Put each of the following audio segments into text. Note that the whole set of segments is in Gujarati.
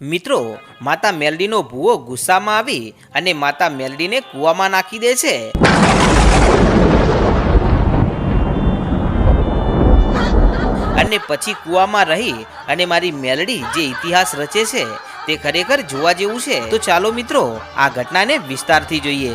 મિત્રો, માતા મેલડીનો ભૂવો ગુસ્સામાં આવી અને માતા મેલડીને કૂવામાં નાખી દે છે. અને પછી કૂવામાં રહી અને મારી મેલડી જે ઇતિહાસ રચે છે તે ખરેખર જોવા જેવું છે. તો ચાલો મિત્રો, આ ઘટનાને વિસ્તારથી જોઈએ.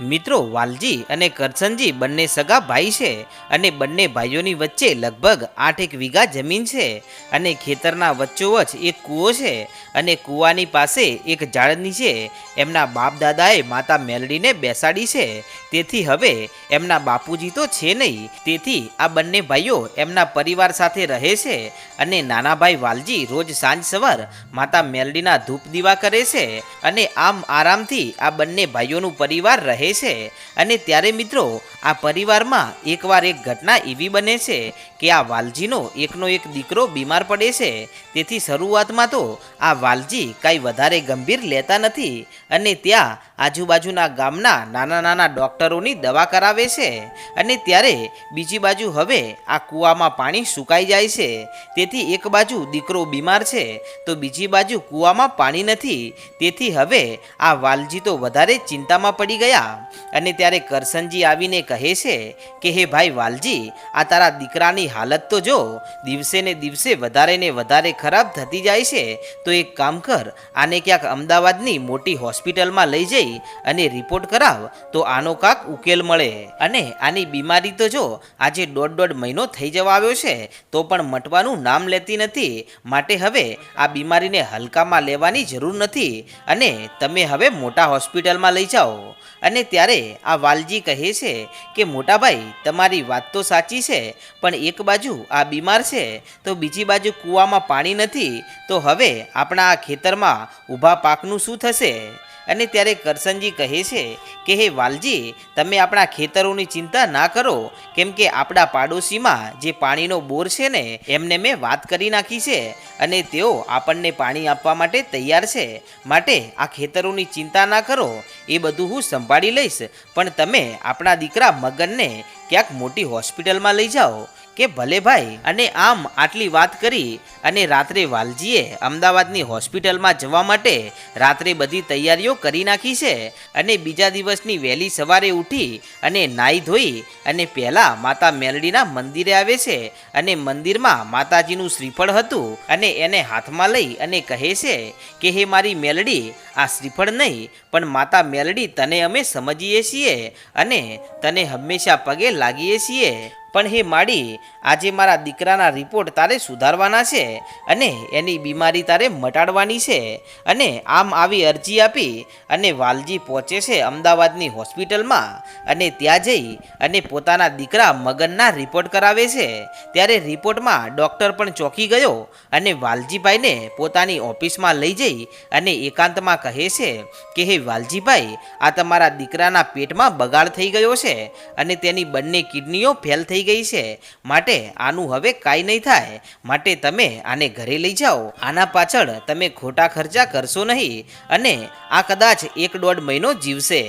મિત્રો વાલજી અને કરસનજી બંને સગા ભાઈ છે અને બંને ભાઈઓની વચ્ચે લગભગ આઠ એક વીઘા જમીન છે અને ખેતરના વચ્ચોવચ એક કૂવો છે અને કૂવાની પાસે એક ઝાડ નીચે એમના બાપ દાદાએ માતા મેલડીને બેસાડી છે. તેથી હવે એમના બાપુજી તો છે નહીં. તેથી આ બંને ભાઈઓ એમના પરિવાર સાથે રહે છે અને નાના ભાઈ વાલજી રોજ સાંજ સવાર માતા મેલડીના ધૂપ દીવા કરે છે અને આમ આરામથી આ બંને ભાઈઓનું પરિવાર રહે છે. અને ત્યારે મિત્રો આ પરિવારમાં એકવાર એક ઘટના એવી બને છે કે આ વાલજીનો એકનો એક દીકરો બીમાર પડે છે. તેથી શરૂઆતમાં તો આ વાલજી કાંઈ વધારે ગંભીર લેતા નથી અને ત્યાં આજુબાજુના ગામના નાના નાના ડૉક્ટરોની દવા કરાવે છે અને ત્યારે બીજી બાજુ હવે આ કૂવામાં પાણી સુકાઈ જાય છે. તેથી એક બાજુ દીકરો બીમાર છે તો બીજી બાજુ કૂવામાં પાણી નથી. તેથી હવે આ વાલજી તો વધારે ચિંતામાં પડી ગયા અને ત્યારે કરસનજી આવીને છે કે, હે ભાઈ વાલજી, આ તારા દીકરાની હાલત તો જો, દિવસે ને દિવસે વધારે ને વધારે ખરાબ થતી જાય છે, તો એક કામ કર, આને ક્યાંક અમદાવાદની મોટી હોસ્પિટલમાં લઈ જઈ અને રિપોર્ટ કરાવ, તો આનો કાંક ઉકેલ મળે. અને આની બીમારી તો જો, આજે દોઢ દોઢ મહિનો થઈ જવા આવ્યો છે, તો પણ મટવાનું નામ લેતી નથી. માટે હવે આ બીમારીને હલકામાં લેવાની જરૂર નથી. અને તમે હવે મોટા હોસ્પિટલમાં લઈ જાઓ. અને ત્યારે આ વાલજી કહે છે કે, મોટાભાઈ, તમારી વાત તો સાચી છે, પણ એક બાજુ આ બીમાર છે, તો બીજી બાજુ કૂવામાં પાણી નથી, તો હવે આપણા આ ખેતરમાં ઊભા પાકનું શું થશે? અને ત્યારે કરસનજી કહે છે કે, હે વાલજી, તમે આપણા ખેતરોની ચિંતા ના કરો. કેમ કે આપણા પાડોશીમાં જે પાણીનો બોર છે ને, એમને મેં વાત કરી નાખી છે અને તેઓ આપણને પાણી આપવા માટે તૈયાર છે. માટે આ ખેતરોની ચિંતા ના કરો. એ બધું હું સંભાળી લઈશ. પણ તમે આપણા દીકરા મગનને ક્યાંક મોટી હોસ્પિટલમાં લઈ જાઓ. કે ભલે ભાઈ, અને આમ આટલી વાત કરી અને રાત્રે વાલજીએ અમદાવાદની હોસ્પિટલમાં જવા માટે રાત્રે બધી તૈયારીઓ કરી નાખી છે અને બીજા દિવસની વહેલી સવારે ઉઠી અને નાહી ધોઈ અને પહેલાં માતા મેલડીના મંદિરે આવે છે અને મંદિરમાં માતાજીનું શ્રીફળ હતું અને એને હાથમાં લઈ અને કહે છે કે, હે મારી મેલડી, આ શ્રીફળ નહીં, પણ માતા મેલડી તને અમે સમજીએ છીએ અને તને હંમેશા પગે લાગીએ છીએ. પણ હે માડી, આજે મારા દીકરાના રિપોર્ટ તારે સુધારવાના છે અને એની બીમારી તારે મટાડવાની છે અને આમ આવી અરજી આપી અને વાલજી પહોંચે છે અમદાવાદની હોસ્પિટલમાં અને ત્યાં જઈ અને પોતાના દીકરા મગનના રિપોર્ટ કરાવે છે. ત્યારે રિપોર્ટમાં ડૉક્ટર પણ ચોંકી ગયો અને વાલજીભાઈને પોતાની ઓફિસમાં લઈ જઈ અને એકાંતમાં કહે છે કે, હે વાલજીભાઈ, આ તમારા દીકરાના પેટમાં બગાડ થઈ ગયો છે અને તેની બંને કિડનીઓ ફેલ થઈ ગઈ છે. માટે આનું હવે કાંઈ નહીં થાય. માટે તમે આને ઘરે લઈ જાઓ. આના પાછળ તમે ખોટા ખર્ચા કરશો નહીં અને આ કદાચ એક દોઢ મહિનો જીવશે.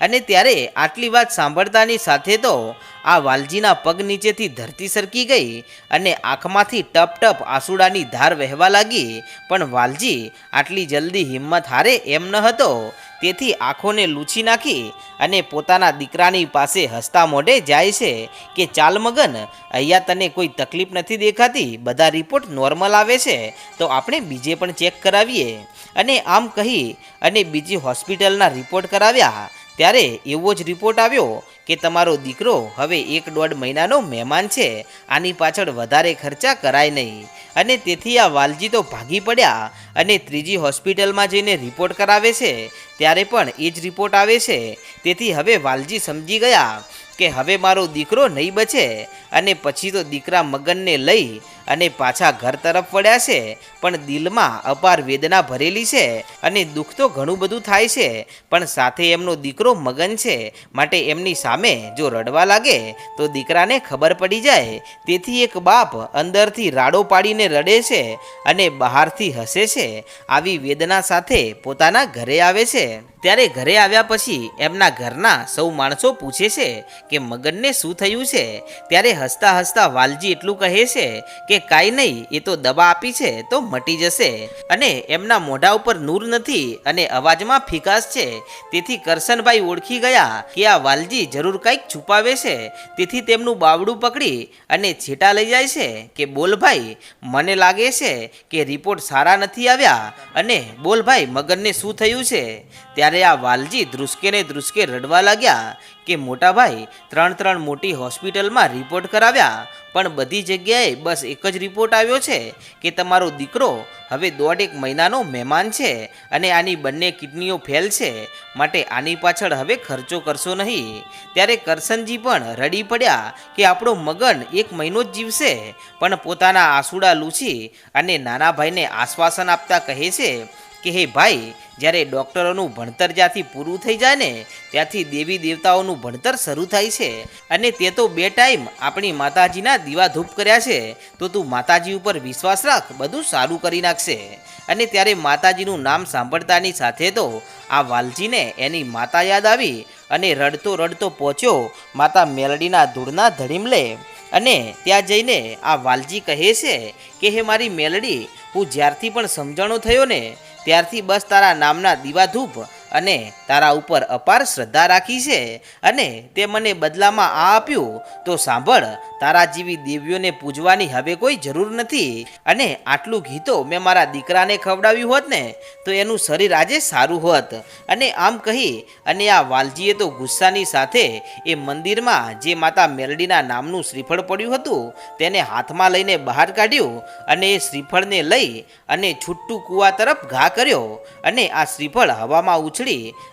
અને ત્યારે આટલી વાત સાંભળતાની સાથે તો આ વાલજીના પગ નીચેથી ધરતી સરકી ગઈ અને આંખમાંથી ટપ ટપ આંસુડાની ધાર વહેવા લાગી. પણ વાલજી આટલી જલ્દી હિંમત હારે એમ ન હતો તેથી આંખોને લૂછી નાખી અને પોતાના દીકરાની પાસે હસતા મોઢે જાય છે કે, ચાલ મગન, અહીંયા તને કોઈ તકલીફ નથી દેખાતી, બધા રિપોર્ટ નોર્મલ આવે છે, તો આપણે બીજે પણ ચેક કરાવીએ. અને આમ કહી અને બીજી હોસ્પિટલના રિપોર્ટ કરાવ્યા. ત્યારે એવો જ રિપોર્ટ આવ્યો કે તમારો દીકરો હવે એક દોઢ મહિનાનો મહેમાન છે. આની પાછળ વધારે ખર્ચા કરાય નહીં. અને તેથી આ વાલજી તો ભાગી પડ્યા અને ત્રીજી હોસ્પિટલમાં જઈને રિપોર્ટ કરાવે છે. ત્યારે પણ એ જ રિપોર્ટ આવે છે. તેથી હવે વાલજી સમજી ગયા કે હવે મારો દીકરો નહીં બચે અને પછી તો દીકરા મગનને લઈ અને પાછા ઘર તરફ વળ્યા છે, પણ દિલમાં અપાર વેદના ભરેલી છે અને દુઃખ તો ઘણું બધું થાય છે, પણ સાથે એમનો દીકરો મગન છે, માટે એમની સામે જો રડવા લાગે, તો દીકરાને ખબર પડી જાય, તેથી એક બાપ અંદરથી રાડો પાડીને રડે છે અને બહારથી હસે છે, આવી વેદના સાથે પોતાના ઘરે આવે છે. ત્યારે ઘરે આવ્યા પછી એમના ઘરના સૌ માણસો પૂછે છે કે મગનને શું થયું છે? ત્યારે હસતા હસતા વાલજી એટલું કહે છે કે કે કાંઈ નહીં, એ તો દવા આપી છે, તો મટી જશે. અને એમના મોઢા ઉપર નૂર નથી અને અવાજમાં ફિકાસ છે. તેથી કરશનભાઈ ઓળખી ગયા કે આ વાલજી જરૂર કંઈક છુપાવે છે. તેથી તેમનું બાવડું પકડી અને છેટા લઈ જાય છે કે, બોલ ભાઈ, મને લાગે છે કે રિપોર્ટ સારા નથી આવ્યા. અને, બોલ ભાઈ, મગનને શું થયું છે? ત્યારે આ વાલજી ધ્રુસકે ને ધ્રુસકે રડવા લાગ્યા કે મોટાભાઈ ત્રણ ત્રણ મોટી હોસ્પિટલમાં રિપોર્ટ કરાવ્યા. પણ બધી જગ્યાએ બસ એક જ રિપોર્ટ આવ્યો છે કે તમારો દીકરો હવે દોઢેક મહિનાનો મહેમાન છે અને આની બંને કિડનીઓ ફેલ છે. માટે આની પાછળ હવે ખર્ચો કરશો નહીં. ત્યારે કરશનજી પણ રડી પડ્યા કે આપણો મગન એક મહિનો જ જીવશે, પણ પોતાના આંસુડા લૂછી અને નાના ભાઈને આશ્વાસન આપતા કહે છે કે હે ભાઈ, જ્યારે ડૉક્ટરોનું ભણતર જ્યાંથી પૂરું થઈ જાય ને, ત્યાંથી દેવી દેવતાઓનું ભણતર શરૂ થાય છે. અને તે તો બે ટાઈમ આપણી માતાજીના દીવા ધૂપ કર્યા છે, તો તું માતાજી ઉપર વિશ્વાસ રાખ, બધું સારું કરી નાખશે. અને ત્યારે માતાજીનું નામ સાંભળતાની સાથે તો આ વાલજીને એની માતા યાદ આવી અને રડતો રડતો પહોંચ્યો માતા મેલડીના ધૂળના ધડીમલે અને ત્યાં જઈને આ વાલજી કહે છે કે, હે મારી મેલડી, હું જ્યારથી પણ સમજણો થયો ને ત્યારથી બસ તારા નામના દીવા ધૂપ અને તારા ઉપર અપાર શ્રદ્ધા રાખી છે અને તે મને બદલામાં આ આપ્યું, તો સાંભળ, તારા જેવી દેવીઓને પૂજવાની હવે કોઈ જરૂર નથી. અને આટલું ઘી તો મેં મારા દીકરાને ખવડાવ્યું હોત ને, તો એનું શરીર આજે સારું હોત. અને આમ કહી, અને આ વાલજીએ તો ગુસ્સાની સાથે એ મંદિરમાં જે માતા મેરડીના નામનું શ્રીફળ પડ્યું હતું, તેને હાથમાં લઈને બહાર કાઢ્યું અને એ શ્રીફળને લઈ અને છુટ્ટું કૂવા તરફ ઘા કર્યો અને આ શ્રીફળ હવામાં ઉછળી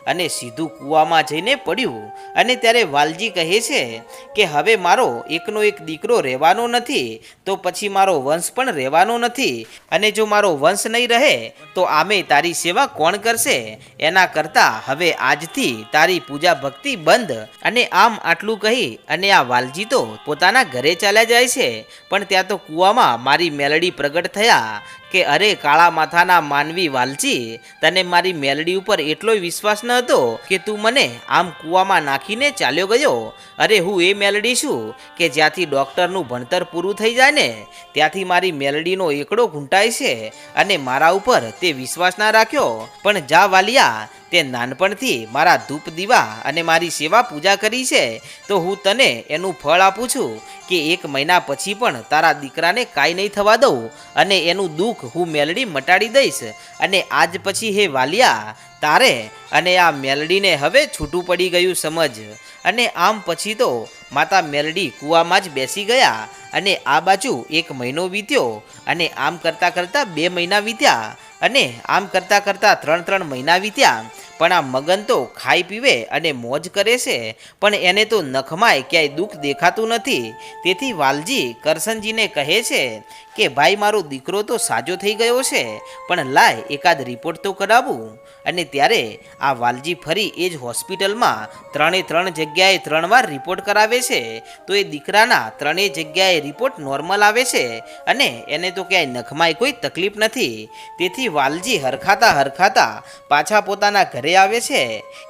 અને સીધું કૂવામાં જઈને પડ્યું. અને ત્યારે વાલજી કહે છે કે, હવે મારો એકનો એક દીકરો રહેવાનો નથી, તો પછી મારો વંશ પણ રહેવાનો નથી. અને જો મારો વંશ નહીં રહે, તો આમે તારી સેવા કોણ કરશે? એના કરતાં હવે આજથી તારી પૂજા ભક્તિ બંધ. અને આમ આટલું કહી, અને આ વાલજી તો પોતાના ઘરે ચાલ્યા જાય છે. પણ ત્યાં તો કૂવામાં મારી મેલડી પ્રગટ થયા. કે અરે કાળા માથાના માનવી વાલજી, તને મારી મેલડી ઉપર એટલો વિશ્વાસ ન હતો કે તું મને આમ કૂવામાં નાખીને ચાલ્યો ગયો? અરે હું એ મેલડી છું કે જ્યાંથી ડૉક્ટરનું ભણતર પૂરું થઈ જાય ને, ત્યાંથી મારી મેલડીનો એકડો ઘૂંટાય છે અને મારા ઉપર તે વિશ્વાસ ના રાખ્યો. પણ જા વાલિયા તે નાનપણથી મારા ધૂપ દીવા અને મારી સેવા પૂજા કરી છે, તો હું તને એનું ફળ આપું છું કે એક મહિના પછી પણ તારા દીકરાને કાંઈ નહીં થવા દઉં અને એનું દુઃખ હું મેલડી મટાડી દઈશ. અને આજ પછી હે વાલિયા, તારે અને આ મેલડીને હવે છૂટું પડી ગયું સમજ. અને આમ પછી તો માતા મેલડી કૂવામાં જ બેસી ગયા અને આ બાજુ એક મહિનો વીત્યો અને આમ કરતાં કરતાં બે મહિના વીત્યા. અને આમ કરતાં કરતાં ત્રણ ત્રણ મહિના વીત્યા. પણ આ મગન તો ખાઈ પીવે અને મોજ કરે છે. પણ એને તો નખમાય ક્યાંય દુઃખ દેખાતું નથી. તેથી વાલજી કરશનજીને કહે છે કે, ભાઈ, મારો દીકરો તો સાજો થઈ ગયો છે. પણ લાય, એકાદ રિપોર્ટ તો કરાવું. અને ત્યારે આ વાલજી ફરી એ જ હોસ્પિટલમાં ત્રણે ત્રણ જગ્યાએ ત્રણ વાર રિપોર્ટ કરાવે છે. તો એ દીકરાના ત્રણેય જગ્યાએ રિપોર્ટ નોર્મલ આવે છે અને એને તો ક્યાંય નખમાય કોઈ તકલીફ નથી. તેથી વાલજી હરખાતા હરખાતા પાછા પોતાના ઘરે આવે છે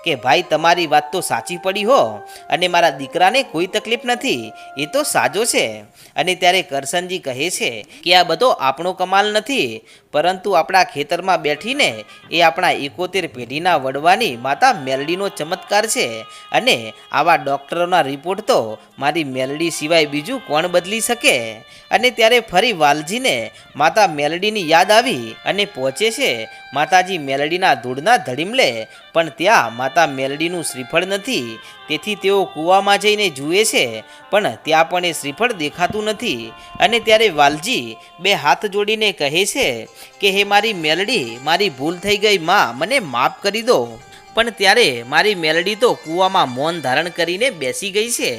કે, ભાઈ, તમારી વાત તો સાચી પડી હો અને મારા દીકરાને કોઈ તકલીફ નથી. એ તો સાજો છે. અને ત્યારે કરશનજી કહે છે કે, આ બધો આપણો કમાલ નથી. પરંતુ આપણા ખેતરમાં બેઠીને એ આપણા એકોતેર પેઢીના વડવાની માતા મેલડીનો ચમત્કાર છે. અને આવા ડૉક્ટરોના રિપોર્ટ તો મારી મેલડી સિવાય બીજું કોણ બદલી શકે? અને ત્યારે ફરી વાલજીને માતા મેલડીની યાદ આવી અને પહોંચે છે માતાજી મેલડીના ધૂળના ધડીમલે. પણ ત્યાં માતા મેલડીનું શ્રીફળ નથી. તેથી તેઓ કૂવામાં જઈને જુએ છે, પણ ત્યાં પણ એ શ્રીફળ દેખાતું નથી. અને ત્યારે વાલજી બે હાથ જોડીને કહે છે કે હે મારી મેલડી, મારી ભૂલ થઈ ગઈ, માં, મને માફ કરી દો. પણ ત્યારે મારી મેલડી તો કૂવામાં મૌન ધારણ કરીને બેસી ગઈ છે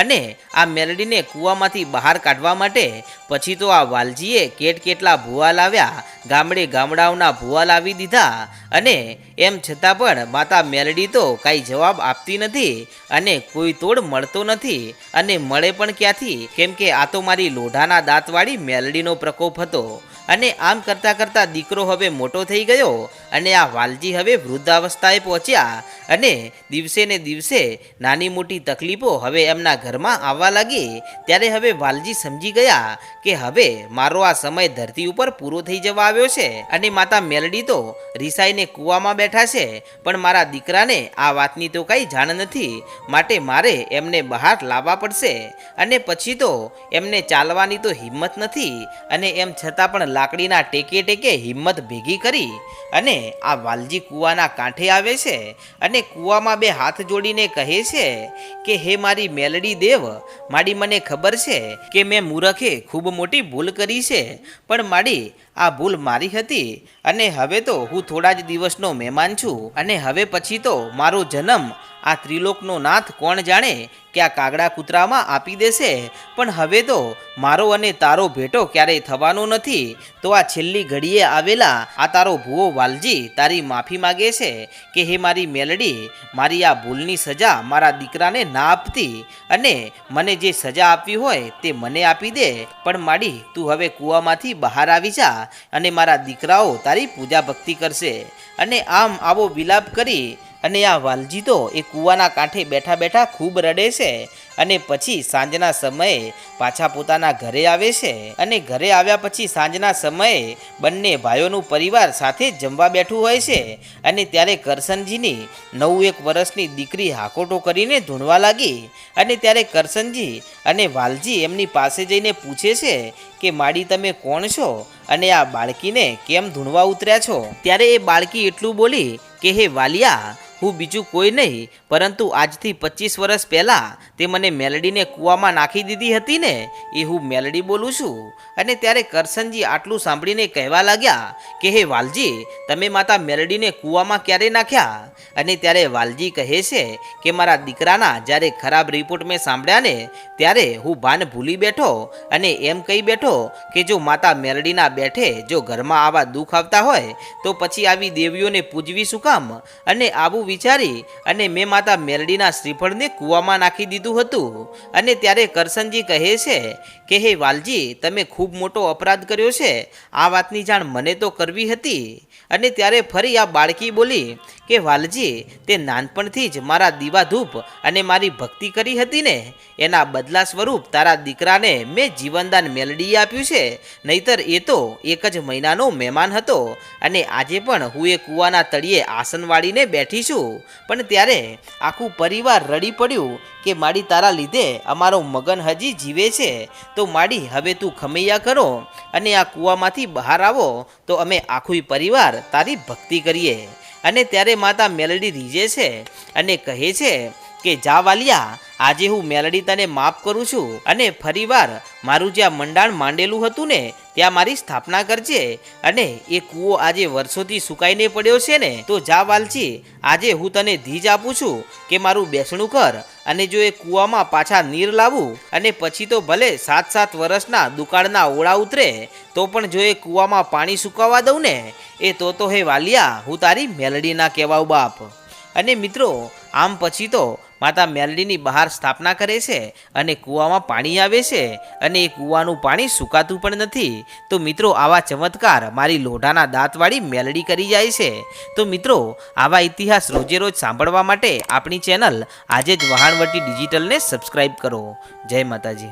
અને આ મેલડીને કૂવામાંથી બહાર કાઢવા માટે પછી તો આ વાલજીએ કેટ કેટલા ભૂવા લાવ્યા, ગામડે ગામડાઓના ભૂવા લાવી દીધા અને એમ છતાં પણ માતા મેલડી તો કાંઈ જવાબ આપતી નથી અને કોઈ તોડ મળતો નથી અને મળે પણ ક્યાંથી? કેમ કે આ તો મારી લોઢાના દાંતવાળી મેલડીનો પ્રકોપ હતો. અને આમ કરતાં કરતાં દીકરો હવે મોટો થઈ ગયો અને આ વાલજી હવે વૃદ્ધાવસ્થાએ પહોંચ્યા અને દિવસે ને દિવસે નાની મોટી તકલીફો હવે એમના ઘરમાં આવવા લાગી. ત્યારે હવે વાલજી સમજી ગયા કે હવે મારો આ સમય ધરતી ઉપર પૂરો થઈ જવા આવ્યો છે અને માતા મેલડી તો રિસાઈને કૂવામાં બેઠા છે, પણ મારા દીકરાને આ વાતની તો કાંઈ જાણ નથી. માટે મારે એમને બહાર લાવવા પડશે અને પછી તો એમને ચાલવાની તો હિંમત નથી અને એમ છતાં પણ લાકડીના ટેકે ટેકે હિંમત ભેગી કરી અને આ વાલજી કૂવાના કાંઠે આવે છે અને કૂવામાં બે હાથ જોડીને કહે છે કે, હે મારી મેલડી દેવ માડી મને ખબર છે કે મેં મૂરખે ખૂબ મોટી ભૂલ કરી છે, પણ માડી આ ભૂલ મારી હતી અને હવે તો હું થોડા જ દિવસનો મહેમાન છું અને હવે પછી તો મારો જન્મ આ ત્રિલોકનો નાથ કોણ જાણે કે આ કાગડા કૂતરામાં આપી દેશે? પણ હવે તો મારો અને તારો ભેટો ક્યારેય થવાનો નથી. તો આ છેલ્લી ઘડીએ આવેલા આ તારો ભૂવો વાલજી તારી માફી માગે છે કે હે મારી મેલડી? મારી આ ભૂલની સજા મારા દીકરાને ના આપતી. અને મને જે સજા આપવી હોય તે મને આપી દે. પણ માડી, તું હવે કૂવામાંથી બહાર આવી જા અને મારા દીકરાઓ તારી પૂજા ભક્તિ કરશે. અને આમ આવો વિલાપ કરી અને આ વાલજી તો એ કૂવાના કાંઠે બેઠા બેઠા ખૂબ રડે છે અને પછી સાંજના સમયે પાછા પોતાના ઘરે આવે છે. અને ઘરે આવ્યા પછી સાંજના સમયે બંને ભાઈઓનું પરિવાર સાથે જમવા બેઠું હોય છે અને ત્યારે કરશનજીની નવ એક વર્ષની દીકરી હાકોટો કરીને ધૂણવા લાગી. અને ત્યારે કરશનજી અને વાલજી એમની પાસે જઈને પૂછે છે કે માડી તમે કોણ છો અને આ બાળકીને કેમ ધૂણવા ઉતર્યા છો? ત્યારે એ બાળકી એટલું બોલી કે, હે વાલિયા હું બીજું કોઈ નહીં, પરંતુ આજથી પચીસ વર્ષ પહેલાં તે મને મેલડીને કૂવામાં નાખી દીધી હતી ને, એ હું મેલડી બોલું છું. અને ત્યારે કરશનજી આટલું સાંભળીને કહેવા લાગ્યા કે, હે વાલજી, તમે માતા મેલડીને કૂવામાં ક્યારે નાખ્યા? અને ત્યારે વાલજી કહે છે કે, મારા દીકરાના જ્યારે ખરાબ રિપોર્ટ મેં સાંભળ્યા ને, ત્યારે હું ભાન ભૂલી બેઠો અને એમ કહી બેઠો કે, જો માતા મેલડીના બેઠે જો ઘરમાં આવા દુઃખ આવતા હોય, તો પછી આવી દેવીઓને પૂજવી શું કામ અને આવું વિચારી અને મેં માતા મેરડીના શ્રીફળને કૂવામાં નાખી દીધું હતું. અને ત્યારે કરશનજી કહે છે કે, હે વાલજી, તમે ખૂબ મોટો અપરાધ કર્યો છે. આ વાતની જાણ મને તો કરવી હતી. અને ત્યારે ફરી આ બાળકી બોલી કે વાલજી, તે નાનપણથી જ મારા દીવાધૂપ અને મારી ભક્તિ કરી હતી ને? એના બદલા સ્વરૂપ તારા દીકરાને મેં જીવનદાન મેલડી આપ્યું છે. નહીતર એ તો એક જ મહિનાનો મહેમાન હતો અને આજે પણ હું એ કૂવાના તળિયે આસન વાળીને બેઠી છું. પણ ત્યારે આખું પરિવાર રડી પડ્યું કે માડી તારા લીધે અમારો મગન હજી જીવે છે. તો માડી, હવે તું ખમૈયા કરો અને આ કૂવામાંથી બહાર આવો. તો અમે આખું પરિવાર તારી ભક્તિ કરીએ. અને ત્યારે માતા મેલડી રીજે છે અને કહે છે કે, જા વાલિયા, આજે હું મેલડી તને માફ કરું છું અને ફરીવાર મારું જ્યાં મંડાણ માંડેલું હતું ને, ત્યાં મારી સ્થાપના કરજે. અને એ કૂવો આજે વર્ષોથી સુકાઈને પડ્યો છે ને, તો જા વાલજી, આજે હું તને ધીજ આપું છું કે મારું બેસણું કર અને જો એ કૂવામાં પાછા નીર લાવું અને પછી તો ભલે સાત સાત વર્ષના દુકાળના ઓળા ઉતરે, તો પણ જો એ કૂવામાં પાણી સુકાવા દઉં ને, એ તો તો હે વાલિયા, હું તારી મેલડીના કહેવાઉં બાપ. અને મિત્રો, આમ પછી તો માતા મેલડીની બહાર સ્થાપના કરે છે અને કૂવામાં પાણી આવે છે અને એ કૂવાનું પાણી સુકાતું પણ નથી. તો મિત્રો, આવા ચમત્કાર મારી લોઢાના દાંતવાળી મેલડી કરી જાય છે. તો મિત્રો, આવા ઇતિહાસ રોજે રોજ સાંભળવા માટે આપણી ચેનલ આજે જ વહાણવટી ડિજિટલને સબસ્ક્રાઈબ કરો. જય માતાજી.